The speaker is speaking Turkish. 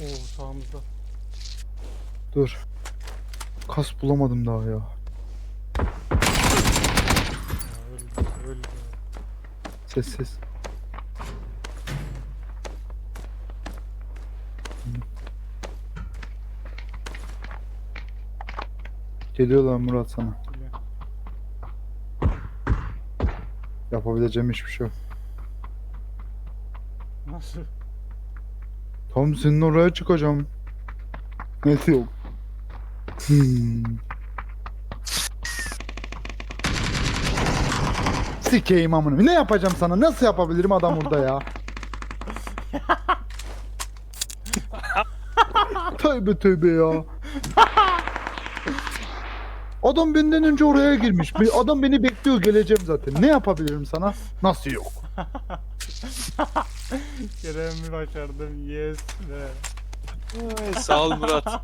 Oo sağımızda. Dur. Kas bulamadım daha ya. Öldü öldü. Ses ses. Geliyorlar Murat sana. Yapabileceğim hiçbir şey yok. Nasıl? Tam senin oraya çıkacağım. Ne yok. Hmm. Sikeyim amına. Ne yapacağım sana? Nasıl yapabilirim adam orada ya? tövbe tövbe ya. Adam benden önce oraya girmiş. Adam beni bekliyor geleceğim zaten. Ne yapabilirim sana? Nasıl yok? Kerem'i başardım. Yes be. Ay, Sağ ol Murat.